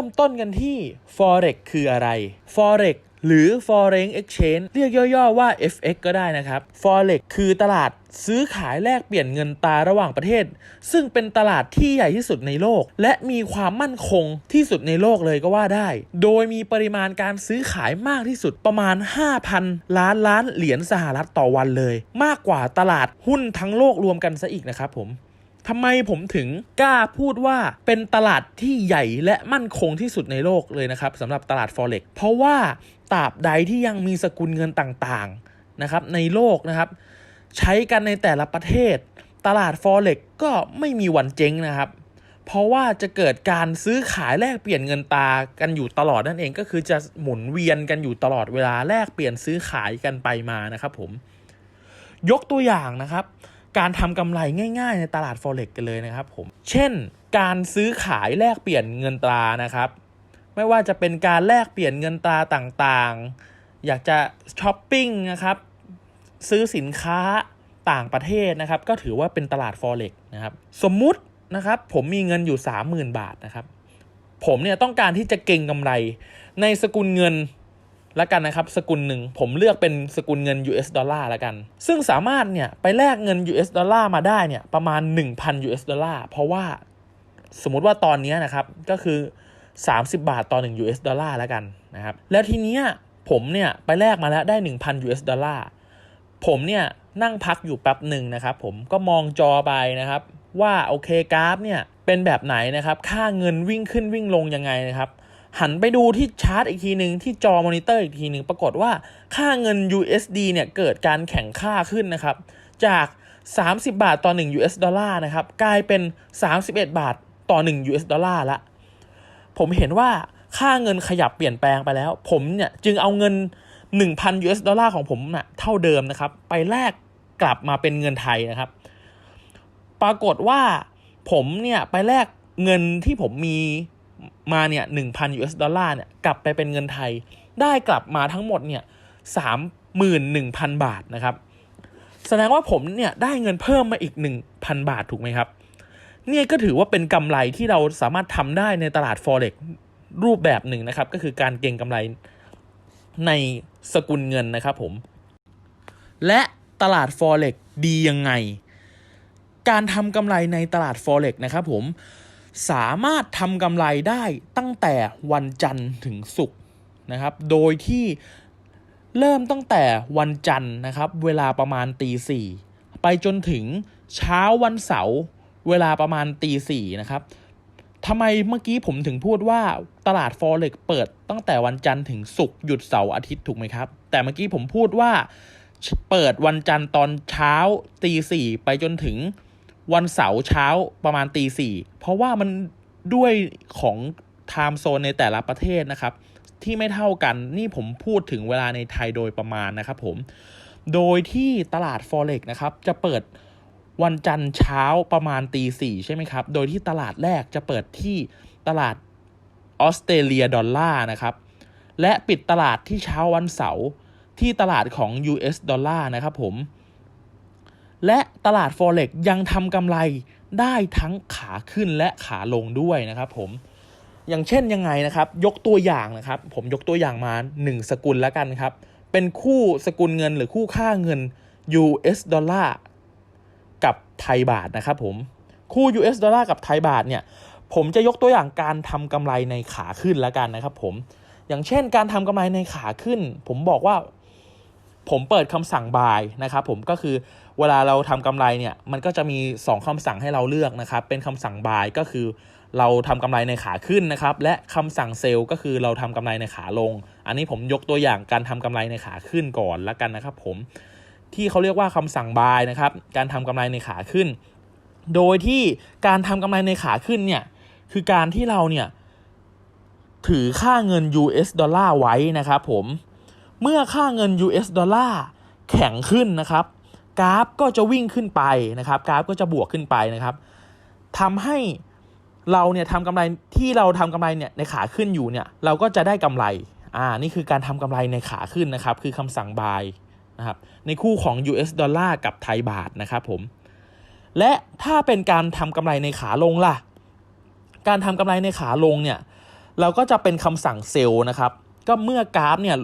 ริ่มต้นกันที่ forex คืออะไร forex หรือ foreign exchange เรียกย่อๆว่า FX ก็ได้นะครับ forex คือตลาดซื้อขายแลกเปลี่ยนเงินตราระหว่างประเทศ ซึ่งเป็นตลาดที่ใหญ่ที่สุดในโลก และมีความมั่นคงที่สุดในโลกเลยก็ว่าได้ โดยมีปริมาณการซื้อขายมากที่สุดประมาณ 5,000 ล้านล้านเหรียญสหรัฐต่อวันเลย มากกว่าตลาดหุ้นทั้งโลกรวมกันซะอีกนะครับผม ทำไมผมถึงกล้าพูดว่าเป็นตลาดที่ใหญ่และมั่นคงที่สุดในโลกเลยนะครับสำหรับตลาด Forex เพราะว่าตราบใดที่ยังมีสกุลเงินต่างๆนะครับในโลกนะครับ ใช้กันในแต่ละประเทศ ตลาด Forex ก็ไม่มีวันเจ๊งนะครับ เพราะว่าจะเกิดการซื้อขายแลกเปลี่ยนเงินตากันอยู่ตลอดนั่นเองก็คือจะหมุนเวียนกันอยู่ตลอดเวลาแลกเปลี่ยนซื้อขายกันไปมานะครับผมยกตัวอย่างนะครับ การทำกำไรง่าย ๆ ในตลาด Forex กันเลยนะครับผม เช่น การซื้อขายแลกเปลี่ยนเงินตรานะครับ ไม่ว่าจะเป็นการแลกเปลี่ยนเงินตราต่างๆ อยากจะช้อปปิ้งนะครับ ซื้อสินค้าต่างประเทศนะครับ ก็ถือว่าเป็นตลาด Forex นะครับ สมมุตินะครับ ผมมีเงินอยู่ 30,000 บาทนะครับ ผมเนี่ยต้องการที่จะเก็งกำไรในสกุลเงิน ละกันนะครับสกุลหนึ่งผมเลือกเป็นสกุลเงิน US ดอลลาร์ละกัน ซึ่งสามารถเนี่ยไปแลกเงิน US ดอลลาร์มาได้เนี่ยประมาณ 1,000 US ดอลลาร์เพราะว่าสมมุติว่าตอนนี้นะครับก็คือ 30 บาทต่อ1 US ดอลลาร์แล้วกันนะครับแล้วทีเนี้ยผมเนี่ยไปแลกมาแล้วได้ 1,000 US ดอลลาร์ผมเนี่ยนั่งพักอยู่แป๊บหนึ่งนะครับผมก็มองจอไปนะครับว่าโอเคกราฟเนี่ยเป็นแบบไหนนะครับค่าเงินวิ่งขึ้นวิ่งลงยังไงนะครับ หันไปดูที่ชาร์ตอีกทีหนึ่งที่จอมอนิเตอร์อีกทีหนึ่งปรากฏว่าค่าเงิน USD เนี่ยเกิดการแข่งค่าขึ้นนะครับ จาก 30 บาทต่อ 1 US ดอลลาร์นะครับ กลายเป็น 31 บาทต่อ 1 US ดอลลาร์ละ ผมเห็นว่าค่าเงินขยับเปลี่ยนแปลงไปแล้ว ผมเนี่ยจึงเอาเงิน 1,000 US ดอลลาร์ของผมนะ่ะเท่าเดิมนะครับ ไปแลกกลับมาเป็นเงินไทยนะครับ ปรากฏว่าผมเนี่ยไปแลกเงินที่ผมมี มาเนี่ยหนึ่งพัน US ดอลลาร์เนี่ยกลับไปเป็นเงินไทย ได้กลับมาทั้งหมดเนี่ยสามหมื่นหนึ่งพันบาทนะครับ แสดงว่าผมเนี่ยได้เงินเพิ่มมาอีกหนึ่งพันบาทถูกไหมครับ เนี่ยก็ถือว่าเป็นกำไรที่เราสามารถทำได้ในตลาด Forex รูปแบบหนึ่งนะครับ ก็คือการเก็งกำไรในสกุลเงินนะครับผม และตลาด Forex ดียังไง การทำกำไรในตลาด Forex นะครับผม สามารถทำกำไรได้ตั้งแต่วันจันทร์ถึงศุกร์นะครับ โดยที่เริ่มตั้งแต่วันจันทร์นะครับ เวลาประมาณตีสี่ไปจนถึงเช้าวันเสาร์เวลาประมาณตีสี่นะครับทำไมเมื่อกี้ผมถึงพูดว่าตลาด Forex เปิดตั้งแต่วันจันทร์ถึงศุกร์หยุดเสาร์อาทิตย์ถูกไหมครับ แต่เมื่อกี้ผมพูดว่าเปิดวันจันทร์ตอนเช้าตีสี่ไปจนถึง วันเสาร์เช้าประมาณตีสี่เพราะว่ามันด้วยของไทม์โซนในแต่ละประเทศนะครับ ที่ไม่เท่ากันนี่ผมพูดถึงเวลาในไทยโดยประมาณนะครับผม โดยที่ตลาด Forex นะครับ จะเปิดวันจันทร์เช้าประมาณตีสี่ใช่ไหมครับ โดยที่ตลาดแรกจะเปิดที่ตลาดออสเตรเลียดอลลาร์นะครับ และปิดตลาดที่เช้าวันเสาร์ที่ตลาดของ US ดอลลาร์นะครับผม และตลาด Forex ยังทำกำไรได้ทั้งขาขึ้นและขาลงด้วยนะครับผมอย่างเช่นยังไงนะครับ ยกตัวอย่างนะครับ ผมยกตัวอย่างมา 1 สกุลแล้วกันครับ เป็นคู่สกุลเงินหรือคู่ค่าเงิน US ดอลลาร์กับไทยบาทนะครับผมคู่ US ดอลลาร์กับไทยบาทเนี่ยผมจะยกตัวอย่างการทำกำไรในขาขึ้นแล้วกันนะครับผมอย่างเช่นการทำกำไรในขาขึ้น ผมบอกว่า ผมเปิดคำสั่งบายนะครับผมก็คือเวลาเราทำกำไรเนี่ยมันก็จะมี 2คำสั่งให้เราเลือกนะครับเป็นคำสั่งบายก็คือ เราทำกำไรในขาขึ้นนะครับและคำสั่งเซลล์ก็คือเราทำกำไรในขาลง อันนี้ผมยกตัวอย่างการทำกำไรในขาขึ้นก่อนละกันนะครับ ผมที่เขาเรียกว่าคำสั่งบายนะครับการทำกำไรในขาขึ้น โดยที่การทำกำไรในขาขึ้นเนี่ยคือการที่เราเนี่ยถือค่าเงิน US ดอลลาร์ไว้นะครับผม เมื่อค่าเงิน US ดอลลาร์แข็งขึ้นนะครับ กราฟก็จะวิ่งขึ้นไปนะครับ กราฟก็จะบวกขึ้นไปนะครับทำให้เราเนี่ยทำกำไรที่เราทำกำไรเนี่ยในขาขึ้นอยู่เนี่ยเราก็จะได้กำไรอ่านี่คือการทำกำไรในขาขึ้นนะครับ คือคำสั่ง buy นะครับในคู่ของ US ดอลลาร์กับไทยบาทนะครับผมและถ้าเป็นการทำกำไรในขาลงล่ะ การทำกำไรในขาลงเนี่ยเราก็จะเป็นคำสั่งเซลล์นะครับ ก็เมื่อกราฟเนี่ย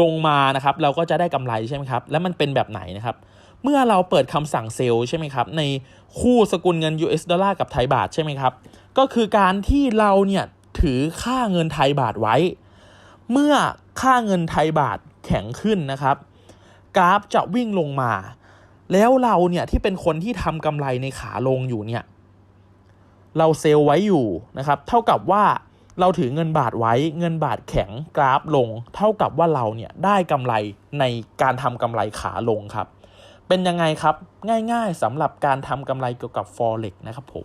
ลงมานะครับเราก็จะได้กำไรใช่ไหมครับแล้วมันเป็นแบบไหนนะครับเมื่อเราเปิดคำสั่งเซลล์ใช่ไหมครับในคู่สกุลเงิน US ดอลลาร์กับไทยบาทใช่ไหมครับก็คือการที่เราเนี่ยถือค่าเงินไทยบาทไว้ เมื่อค่าเงินไทยบาทแข็งขึ้นนะครับกราฟจะวิ่งลงมา แล้วเราเนี่ยที่เป็นคนที่ทำกำไรในขาลงอยู่เนี่ยเราเซลล์ไว้อยู่นะครับ เท่ากับว่า เราถือเงินบาทไว้เงินบาทแข็งกราฟลง เท่ากับว่าเราเนี่ยได้กำไรในการทำกำไรขาลงครับ เป็นยังไงครับง่ายๆสำหรับการทำกำไรเกี่ยวกับ forex นะครับผม